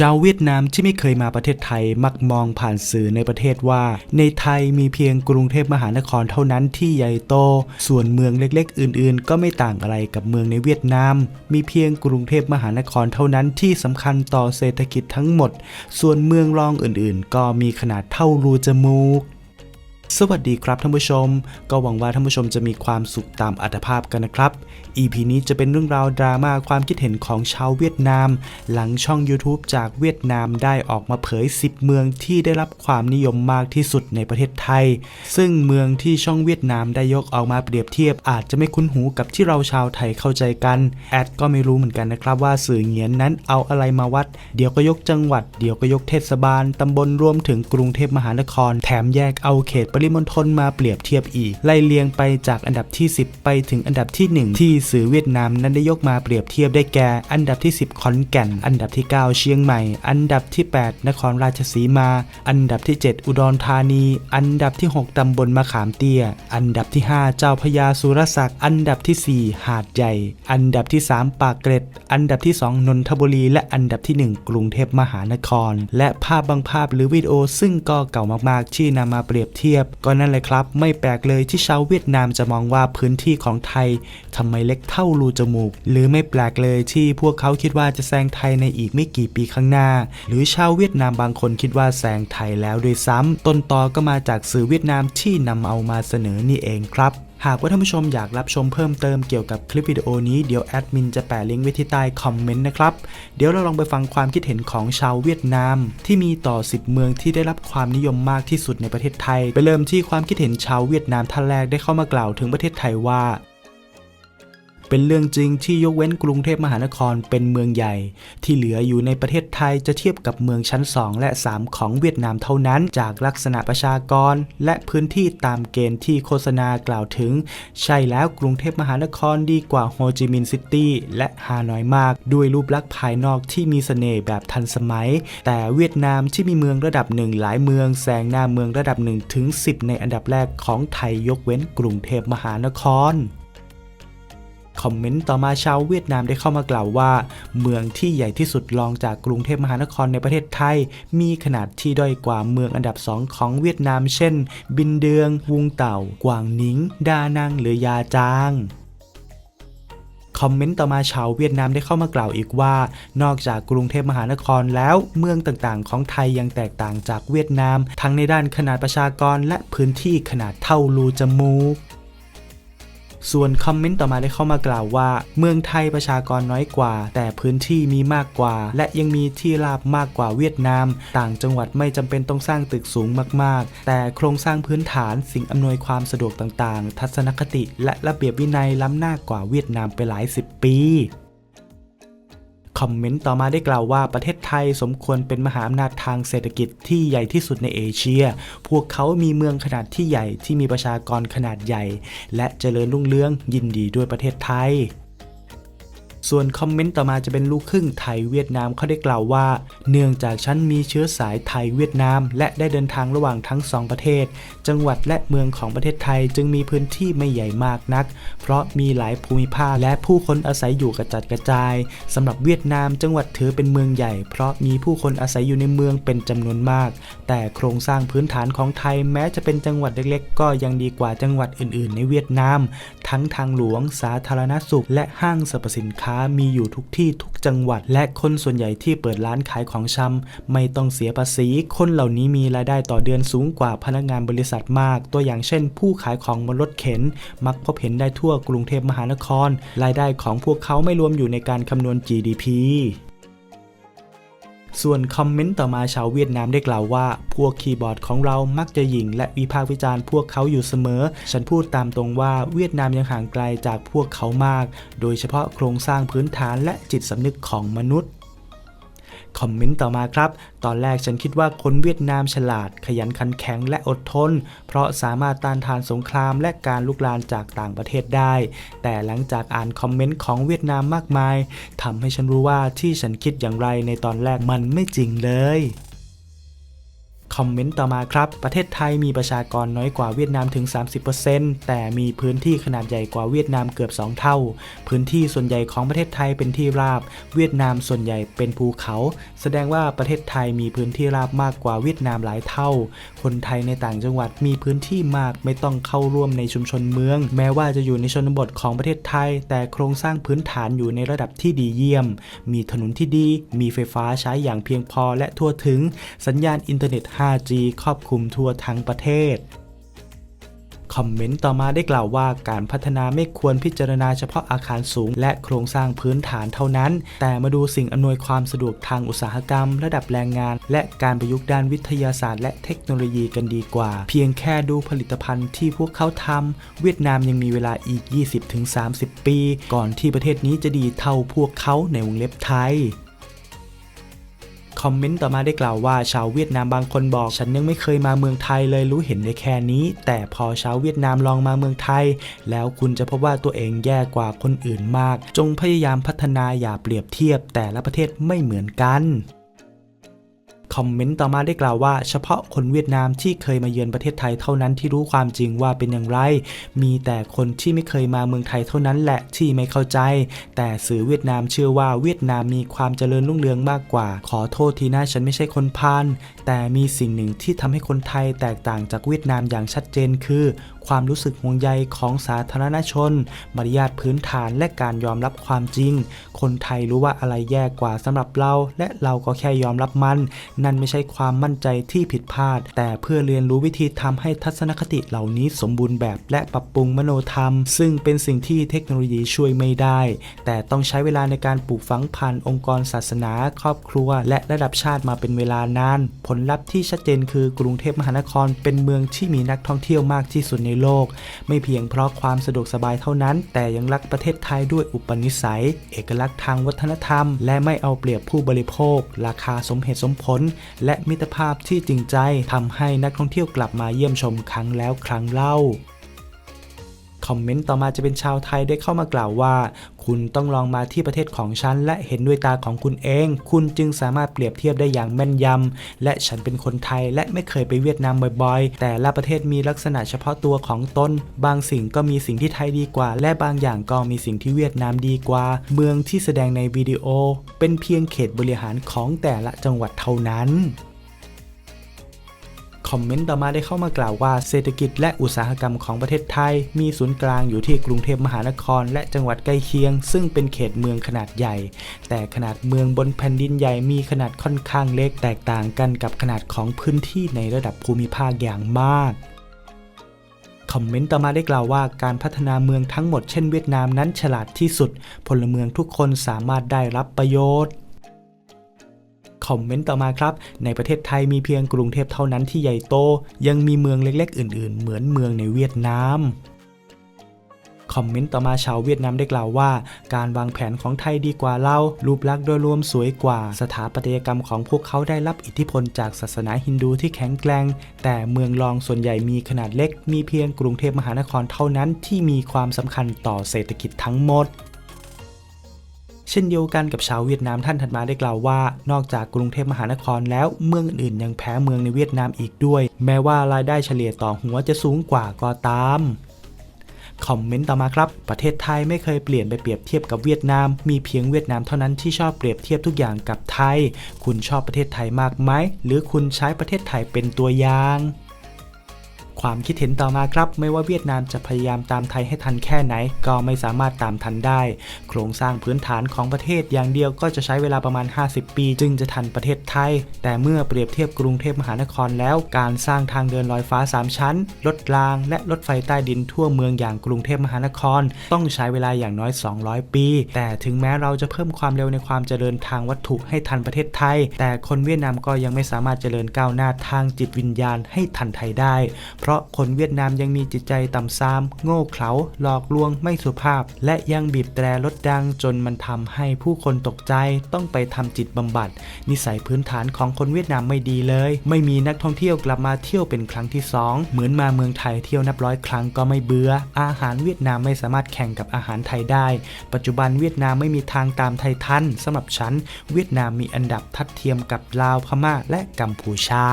ชาวเวียดนามที่ไม่เคยมาประเทศไทยมักมองผ่านสื่อในประเทศว่า ในไทยมีเพียงกรุงเทพมหานครเท่านั้นที่ใหญ่โต ส่วนเมืองเล็กๆ อื่นๆ ก็ไม่ต่างอะไรกับเมืองในเวียดนาม มีเพียงกรุงเทพมหานครเท่านั้นที่สำคัญต่อเศรษฐกิจทั้งหมด ส่วนเมืองรองอื่นๆ ก็มีขนาดเท่ารูจมูก สวัสดีครับท่านผู้ชม ก็หวังว่าท่านผู้ชมจะมีความสุขตามอัตภาพกันนะครับ EP นี้จะเป็นเรื่องราวดราม่าความคิดเห็นของชาวเวียดนาม หลังช่อง YouTube จากเวียดนามได้ออกมาเผย 10 เมืองที่ได้รับความนิยมมากที่สุดในประเทศไทย ซึ่งเมืองที่ช่องเวียดนามได้ยกออกมาเปรียบเทียบ อาจจะไม่คุ้นหูกับที่เราชาวไทยเข้าใจกันแอดก็ไม่รู้เหมือนกันนะครับว่าสื่อเงียนนั้นเอาอะไรมาวัด เดี๋ยวก็ยกจังหวัด เดี๋ยวก็ยกเทศบาลตำบลรวมถึงกรุงเทพมหานคร แถมแยกเอาเขตปริมณฑลมาเปรียบเทียบอีก ไล่เลียงไปจากอันดับที่ 10 ไปถึงอันดับที่ 1 ที่สื่อเวียดนามนั้นได้ยกมาเปรียบเทียบได้แก่ อันดับที่ 10 ขอนแก่น อันดับที่ 9 เชียงใหม่ อันดับที่ 8 นครราชสีมา อันดับที่ 7 อุดรธานี อันดับที่ 6 ตำบลมะขามเตี้ย อันดับที่ 5 เจ้าพระยาสุรศักดิ์ อันดับที่ 4 หาดใหญ่ อันดับที่ 3 ปากเกร็ด อันดับที่ 2 นนทบุรี และอันดับที่ 1 กรุงเทพมหานคร และภาพบางภาพหรือวิดีโอซึ่งก็เก่ามากๆที่นำมาเปรียบเทียบก็นั่นเลยครับ ไม่แปลกเลยที่ชาวเวียดนามจะมองว่าพื้นที่ของไทยทำไมเล็กเท่ารูจมูก หรือไม่แปลกเลยที่พวกเขาคิดว่าจะแซงไทยในอีกไม่กี่ปีข้างหน้า หรือชาวเวียดนามบางคนคิดว่าแซงไทยแล้วด้วยซ้ำต้นตอก็มาจากสื่อเวียดนามที่นำเอามาเสนอนี่เองครับ หากว่าท่านผู้ชมอยากรับชมเพิ่มเติมเกี่ยวกับคลิปวิดีโอนี้เดี๋ยวแอดมินจะแปะลิงก์ไว้ที่ใต้คอมเมนต์นะครับ เดี๋ยวเราลองไปฟังความคิดเห็นของชาวเวียดนาม ที่มีต่อ 10 เมืองที่ได้รับความนิยมมากที่สุดในประเทศไทย ไปเริ่มที่ความคิดเห็นชาวเวียดนามท่านแรกได้เข้ามากล่าวถึงประเทศไทยว่า เป็นเรื่องจริงที่ยกเว้นกรุงเทพมหานครเป็นเมืองใหญ่ ที่เหลืออยู่ในประเทศไทยจะเทียบกับเมืองชั้น 2 และ 3 ของเวียดนามเท่านั้น จากลักษณะประชากร และพื้นที่ตามเกณฑ์ที่โฆษณากล่าวถึง ใช่แล้วกรุงเทพมหานครดีกว่าโฮจิมินห์ซิตี้และฮานอยมาก ด้วยรูปลักษณ์ภายนอกที่มีเสน่ห์แบบทันสมัย แต่เวียดนามที่มีเมืองระดับหนึ่งหลายเมืองแซงหน้าเมืองระดับหนึ่งถึง10 ในอันดับแรกของไทยยกเว้นกรุงเทพมหานคร อมเมนต์ต่อมาชาวเวียดนามได้เข้ามากล่าวว่า เมืองที่ใหญ่ที่สุดรองจากกรุงเทพมหานครในประเทศไทย มีขนาดที่ด้อยกว่าเมืองอันดับสองของเวียดนาม เช่น บินเดือง วุงเต่า กวางนิง ดานังหรือยาจางคอมเมนต์ต่อมาชาวเวียดนามได้เข้ามากล่าวอีกว่า นอกจากกรุงเทพมหานครแล้ว เมืองต่างๆ ของไทยยังแตกต่างจากเวียดนาม ทั้งในด้านขนาดประชากรและพื้นที่ขนาดเท่ารูจมูก ส่วนคอมเมนต์ต่อมาได้เข้ามากล่าวว่า เมืองไทยประชากรน้อยกว่า แต่พื้นที่มีมากกว่า และยังมีที่ราบมากกว่าเวียดนาม ต่างจังหวัดไม่จำเป็นต้องสร้างตึกสูงมากๆ แต่โครงสร้างพื้นฐานสิ่งอำนวยความสะดวกต่างๆ ทัศนคติ และระเบียบวินัยล้ำหน้ากว่าเวียดนามไปหลายสิบปี คอมเมนต์ต่อมาได้กล่าวว่าประเทศไทยสมควรเป็นมหาอำนาจทางเศรษฐกิจที่ใหญ่ที่สุดในเอเชีย พวกเขามีเมืองขนาดที่ใหญ่ที่มีประชากรขนาดใหญ่ และเจริญรุ่งเรืองยินดีด้วยประเทศไทย ส่วนคอมเมนต์ต่อมาจะเป็นลูกครึ่งไทยเวียดนามเขาได้กล่าวว่า เนื่องจากฉันมีเชื้อสายไทยเวียดนาม และได้เดินทางระหว่างทั้งสองประเทศ จังหวัดและเมืองของประเทศไทยจึงมีพื้นที่ไม่ใหญ่มากนัก เพราะมีหลายภูมิภาคและผู้คนอาศัยอยู่กระจัดกระจายสำหรับเวียดนามจังหวัดถือเป็นเมืองใหญ่ เพราะมีผู้คนอาศัยอยู่ในเมืองเป็นจำนวนมาก แต่โครงสร้างพื้นฐานของไทยแม้จะเป็นจังหวัดเล็กๆ ก็ยังดีกว่าจังหวัดอื่น ๆ ในเวียดนาม ทั้งทางหลวงสาธารณสุข และห้างสรรพสินค้ามีอยู่ทุกที่ทุกจังหวัด และคนส่วนใหญ่ที่เปิดร้านขายของชำไม่ต้องเสียภาษี คนเหล่านี้มีรายได้ต่อเดือนสูงกว่าพนักงานบริษัทมาก ตัวอย่างเช่น ผู้ขายของบนรถเข็น มักพบเห็นได้ทั่วกรุงเทพมหานคร รายได้ของพวกเขาไม่รวมอยู่ในการคำนวณ GDP ส่วนคอมเมนต์ต่อมาชาวเวียดนามได้กล่าวว่า พวกคีย์บอร์ดของเรามักจะหยิ่งและวิพากษ์วิจารณ์พวกเขาอยู่เสมอ ฉันพูดตามตรงว่าเวียดนามยังห่างไกลจากพวกเขามาก โดยเฉพาะโครงสร้างพื้นฐานและจิตสำนึกของมนุษย์ คอมเมนต์ต่อมาครับ ตอนแรกฉันคิดว่าคนเวียดนามฉลาด ขยันขันแข็งและอดทน เพราะสามารถต้านทานสงครามและการลุกลานจากต่างประเทศได้ แต่หลังจากอ่านคอมเมนต์ของเวียดนามมากมายทำให้ฉันรู้ว่าที่ฉันคิดอย่างไรในตอนแรกมันไม่จริงเลย คอมเมนต์ต่อมาครับ ประเทศไทยมีประชากรน้อยกว่าเวียดนามถึง 30%แต่มีพื้นที่ขนาดใหญ่กว่าเวียดนามเกือบ 2 เท่า พื้นที่ส่วนใหญ่ของประเทศไทยเป็นที่ราบ เวียดนามส่วนใหญ่เป็นภูเขา แสดงว่าประเทศไทยมีพื้นที่ราบมากกว่าเวียดนามหลายเท่า คนไทยในต่างจังหวัดมีพื้นที่มากไม่ต้องเข้าร่วมในชุมชนเมือง แม้ว่าจะอยู่ในชนบทของประเทศไทย แต่โครงสร้างพื้นฐานอยู่ในระดับที่ดีเยี่ยม มีถนนที่ดี มีไฟฟ้าใช้อย่างเพียงพอและทั่วถึง สัญญาณอินเทอร์เน็ต 5G ครอบคลุมทั่วทั้งประเทศ คอมเมนต์ต่อมาได้กล่าวว่าการพัฒนาไม่ควรพิจารณาเฉพาะอาคารสูง และโครงสร้างพื้นฐานเท่านั้น แต่มาดูสิ่งอำนวยความสะดวกทางอุตสาหกรรม ระดับแรงงาน และการประยุกต์ด้านวิทยาศาสตร์และเทคโนโลยีกันดีกว่า เพียงแค่ดูผลิตภัณฑ์ที่พวกเขาทำเวียดนามยังมีเวลาอีก 20-30 ปี ก่อนที่ประเทศนี้จะดีเท่าพวกเขาในวงเล็บไทย คอมเมนต์ต่อมาได้กล่าวว่าชาวเวียดนามบางคนบอก ฉันยังไม่เคยมาเมืองไทยเลยรู้เห็นได้แค่นี้ แต่พอชาวเวียดนามลองมาเมืองไทย แล้วคุณจะพบว่าตัวเองแย่กว่าคนอื่นมาก จงพยายามพัฒนาอย่าเปรียบเทียบแต่ละประเทศไม่เหมือนกัน คอมเมนต์ต่อมาได้กล่าวว่า เฉพาะคนเวียดนามที่เคยมาเยือนประเทศไทยเท่านั้นที่รู้ความจริงว่าเป็นอย่างไร มีแต่คนที่ไม่เคยมาเมืองไทยเท่านั้นแหละที่ไม่เข้าใจ แต่สื่อเวียดนามเชื่อว่าเวียดนามมีความเจริญรุ่งเรืองมากกว่า ขอโทษทีนะฉันไม่ใช่คนพาลแต่มีสิ่งหนึ่งที่ทำให้คนไทยแตกต่างจากเวียดนามอย่างชัดเจนคือ ความรู้สึกห่วงใยของสาธารณชน มารยาทพื้นฐานและการยอมรับความจริง คนไทยรู้ว่าอะไรแย่กว่าสำหรับเรา และเราก็แค่ยอมรับมัน นั่นไม่ใช่ความมั่นใจที่ผิดพลาด แต่เพื่อเรียนรู้วิธีทำให้ทัศนคติเหล่านี้สมบูรณ์แบบและปรับปรุงมโนธรรม ซึ่งเป็นสิ่งที่เทคโนโลยีช่วยไม่ได้ แต่ต้องใช้เวลาในการปลูกฝังผ่านองค์กรศาสนา ครอบครัว และระดับชาติมาเป็นเวลานาน ผลลัพธ์ที่ชัดเจนคือกรุงเทพมหานครเป็นเมืองที่มีนักท่องเที่ยวมากที่สุดในโลก ไม่เพียงเพราะความสะดวกสบายเท่านั้น แต่ยังรักประเทศไทยด้วยอุปนิสัย เอกลักษณ์ทางวัฒนธรรม และไม่เอาเปรียบผู้บริโภค ราคาสมเหตุสมผล และมิตรภาพที่จริงใจทำให้นักท่องเที่ยวกลับมาเยี่ยมชมครั้งแล้วครั้งเล่า คอมเมนต์ต่อมาจะเป็นชาวไทยได้เข้ามากล่าวว่า คุณต้องลองมาที่ประเทศของฉัน และเห็นด้วยตาของคุณเอง คุณจึงสามารถเปรียบเทียบได้อย่างแม่นยำ และฉันเป็นคนไทยและไม่เคยไปเวียดนามบ่อยๆ แต่ละประเทศมีลักษณะเฉพาะตัวของตน บางสิ่งก็มีสิ่งที่ไทยดีกว่า และบางอย่างก็มีสิ่งที่เวียดนามดีกว่า เมืองที่แสดงในวิดีโอ เป็นเพียงเขตบริหารของแต่ละจังหวัดเท่านั้น คอมเมนต์ต่อมาได้เข้ามากล่าวว่าเศรษฐกิจและอุตสาหกรรมของประเทศไทย มีศูนย์กลางอยู่ที่กรุงเทพมหานคร และจังหวัดใกล้เคียง ซึ่งเป็นเขตเมืองขนาดใหญ่ แต่ขนาดเมืองบนแผ่นดินใหญ่มีขนาดค่อนข้างเล็กแตกต่างกันกับขนาดของพื้นที่ในระดับภูมิภาคอย่างมากคอมเมนต์ต่อมาได้กล่าวว่าการพัฒนาเมืองทั้งหมดเช่นเวียดนามนั้นฉลาดที่สุด พลเมืองทุกคนสามารถได้รับประโยชน์ คอมเมนต์ต่อมาครับ ในประเทศไทยมีเพียงกรุงเทพเท่านั้นที่ใหญ่โต ยังมีเมืองเล็กๆ อื่น ๆ เหมือนเมืองในเวียดนามคอมเมนต์ต่อมาชาวเวียดนามได้กล่าวว่า การวางแผนของไทยดีกว่าเรารูปลักษณ์โดยรวมสวยกว่า สถาปัตยกรรมของพวกเขาได้รับอิทธิพลจากศาสนาฮินดูที่แข็งแกร่งแต่เมืองรองส่วนใหญ่มีขนาดเล็ก มีเพียงกรุงเทพมหานครเท่านั้นที่มีความสำคัญต่อเศรษฐกิจทั้งหมด เช่นเดียวกันกับชาวเวียดนามท่านถัดมาได้กล่าวว่า นอกจากกรุงเทพมหานครแล้วเมืองอื่นๆยังแพ้เมืองในเวียดนามอีกด้วย แม้ว่ารายได้เฉลี่ยต่อหัวจะสูงกว่าก็ตามคอมเมนต์ต่อมาครับ ประเทศไทยไม่เคยเปลี่ยนไปเปรียบเทียบกับเวียดนาม มีเพียงเวียดนามเท่านั้นที่ชอบเปรียบเทียบทุกอย่างกับไทย คุณชอบประเทศไทยมากไหม หรือคุณใช้ประเทศไทยเป็นตัวอย่าง ความคิดเห็นต่อมาครับ ไม่ว่าเวียดนามจะพยายามตามไทยให้ทันแค่ไหน ก็ไม่สามารถตามทันได้ โครงสร้างพื้นฐานของประเทศอย่างเดียวก็จะใช้เวลาประมาณ 50 ปี จึงจะทันประเทศไทย แต่เมื่อเปรียบเทียบกรุงเทพมหานครแล้ว การสร้างทางเดินลอยฟ้า 3 ชั้น รถราง และรถไฟใต้ดินทั่วเมืองอย่างกรุงเทพมหานคร ต้องใช้เวลาอย่างน้อย 200 ปี แต่ถึงแม้เราจะเพิ่มความเร็วในความเจริญทางวัตถุให้ทันประเทศไทย แต่คนเวียดนามก็ยังไม่สามารถเจริญก้าวหน้าทางจิตวิญญาณให้ทันไทยได้เพราะคนเวียดนามยังมีจิตใจต่ำซาม โง่เขลาหลอกลวงไม่สุภาพ และยังบีบแตรรถดังจนมันทำให้ผู้คนตกใจต้องไปทำจิตบำบัด นิสัยพื้นฐานของคนเวียดนามไม่ดีเลย ไม่มีนักท่องเที่ยวกลับมาเที่ยวเป็นครั้งที่สองเหมือนมาเมืองไทยเที่ยวนับร้อยครั้งก็ไม่เบื่ออาหารเวียดนามไม่สามารถแข่งกับอาหารไทยได้ ปัจจุบันเวียดนามไม่มีทางตามไทยทันสำหรับฉัน เวียดนามมีอันดับทัดเทียมกับลาวพม่าและกัมพูชา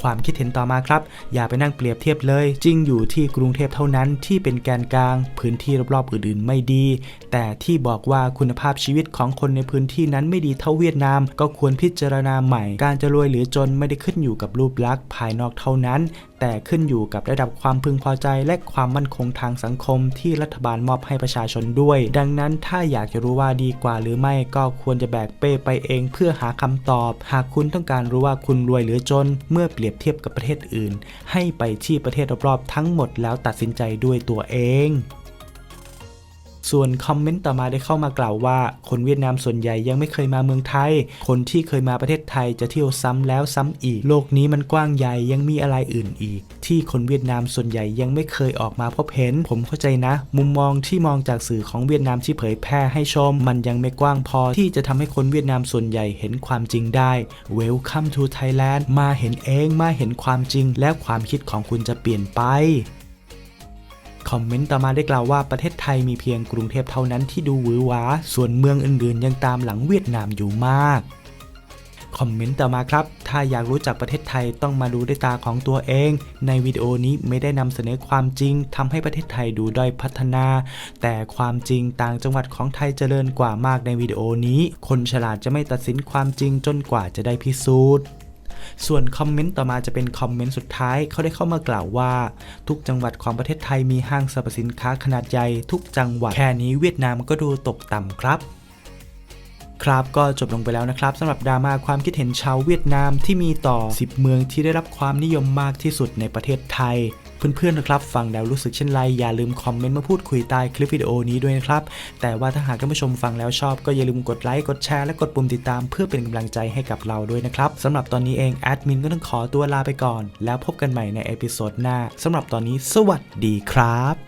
ความคิดเห็นต่อมาครับ อย่าไปนั่งเปรียบเทียบเลย จริงอยู่ที่กรุงเทพเท่านั้นที่เป็นแกนกลาง พื้นที่รอบๆอื่นๆไม่ดี แต่ที่บอกว่าคุณภาพชีวิตของคนในพื้นที่นั้นไม่ดีเท่าเวียดนาม ก็ควรพิจารณาใหม่ การจะรวยหรือจนไม่ได้ขึ้นอยู่กับรูปลักษณ์ภายนอกเท่านั้นแต่ขึ้นอยู่กับระดับความพึงพอใจและความมั่นคงทางสังคมที่รัฐบาลมอบให้ประชาชนด้วย ดังนั้นถ้าอยากจะรู้ว่าดีกว่าหรือไม่ก็ควรจะแบกเป้ไปเองเพื่อหาคำตอบ หากคุณต้องการรู้ว่าคุณรวยหรือจน เมื่อเปรียบเทียบกับประเทศอื่น ให้ไปที่ประเทศรอบๆทั้งหมดแล้วตัดสินใจด้วยตัวเอง ส่วนคอมเมนต์ต่อมาได้เข้ามากล่าวว่า คนเวียดนามส่วนใหญ่ยังไม่เคยมาเมืองไทย คนที่เคยมาประเทศไทยจะเที่ยวซ้ำแล้วซ้ำอีก โลกนี้มันกว้างใหญ่ยังมีอะไรอื่นอีก ที่คนเวียดนามส่วนใหญ่ยังไม่เคยออกมาพบเห็น ผมเข้าใจนะ มุมมองที่มองจากสื่อของเวียดนามที่เผยแพร่ให้ชม มันยังไม่กว้างพอที่จะทำให้คนเวียดนามส่วนใหญ่เห็นความจริงได้ Welcome to Thailand มาเห็นเองมาเห็นความจริง แล้วความคิดของคุณจะเปลี่ยนไป คอมเมนต์ต่อมาได้กล่าวว่าประเทศไทยมีเพียงกรุงเทพเท่านั้นที่ดูหวือหวา ส่วนเมืองอื่นๆ ยังตามหลังเวียดนามอยู่มากคอมเมนต์ต่อมาครับ ถ้าอยากรู้จักประเทศไทยต้องมาดูด้วยตาของตัวเอง ในวิดีโอนี้ไม่ได้นำเสนอความจริงทำให้ประเทศไทยดูด้อยพัฒนา แต่ความจริงต่างจังหวัดของไทยเจริญกว่ามากในวิดีโอนี้ คนฉลาดจะไม่ตัดสินความจริงจนกว่าจะได้พิสูจน์ ส่วนคอมเมนต์ต่อมาจะเป็นคอมเมนต์สุดท้ายเขาได้เข้ามากล่าวว่า ทุกจังหวัดของประเทศไทยมีห้างสรรพสินค้าขนาดใหญ่ทุกจังหวัด แค่นี้เวียดนามก็ดูตกต่ำครับครับก็จบลงไปแล้วนะครับสำหรับดราม่าความคิดเห็นชาวเวียดนามที่มีต่อ 10 เมืองที่ได้รับความนิยมมากที่สุดในประเทศไทย เพื่อนๆนะครับฟังแล้วรู้สึกเช่นไรอย่าลืมคอมเมนต์มาพูดคุยใต้คลิปวิดีโอนี้ด้วยนะครับ แต่ว่าถ้าหากท่านผู้ชมฟังแล้วชอบก็อย่าลืมกดไลค์กดแชร์และกดปุ่มติดตามเพื่อเป็นกำลังใจให้กับเราด้วยนะครับสำหรับตอนนี้เองแอดมินก็ต้องขอตัวลาไปก่อน แล้วพบกันใหม่ในเอพิโซดหน้าสำหรับตอนนี้สวัสดีครับ